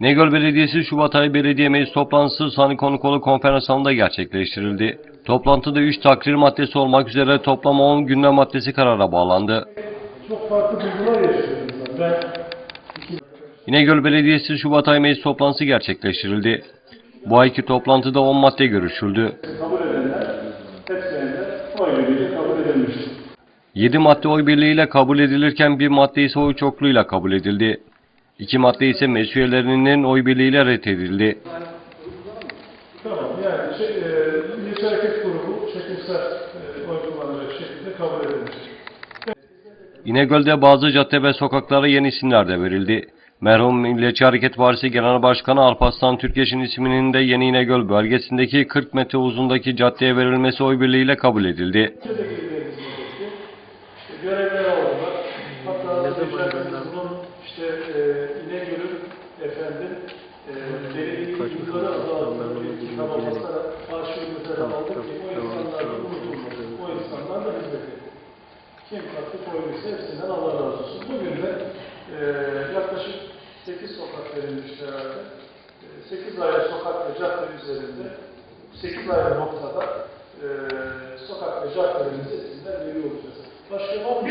İnegöl Belediyesi Şubat ayı belediye meclis toplantısı Sani Konukolu konferans salonunda gerçekleştirildi. Toplantıda 3 takrir maddesi olmak üzere toplam 10 gündem maddesi karara bağlandı. Çok farklı duygular yaşıyorum ben. İnegöl Belediyesi Şubat ayı meclis toplantısı gerçekleştirildi. Bu ayki toplantıda 10 madde görüşüldü. Kabul edenler oy birliğiyle kabul edilmiştir. 7 madde oy birliğiyle kabul edilirken bir madde ise oy çokluğuyla kabul edildi. 2 madde ise meclis üyelerinin oy birliğiyle reddedildi. Tamam yani şey, e, Milliyetçi Hareket Grubu çekimsel e, oy kullanacak şekilde kabul edilmiştir. İnegöl'de bazı cadde ve sokaklara yeni isimler de verildi. Merhum Milliyetçi Hareket Partisi Genel Başkanı Alparslan Türkeş'in isminin de Yeni İnegöl bölgesindeki 40 metre uzundaki caddeye verilmesi oy birliğiyle kabul edildi. Görevler Recep bunun işte e, İnegöl'ün efendim e, belediye yılları altında bir kitaplamasa arşiv üzere aldık ki o insanlar da unutulmasın. O insanlar da hizmet etti. Kim katkı koyduysa hepsinden Allah razı olsun. Bugün de e, yaklaşık 8 sokak verilmişti herhalde. E, 8 ayrı sokak ve cadde üzerinde 8 ayrı noktada e, sokak ve caddelerimizi hepsinden veriyor olacağız. Başka var mı?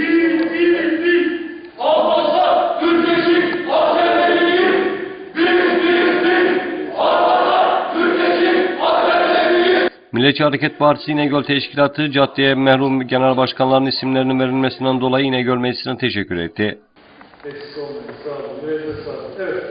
Milliyetçi Hareket Partisi İnegöl Teşkilatı caddeye merhum genel başkanların isimlerinin verilmesinden dolayı İnegöl Meclisi'ne teşekkür etti. Evet.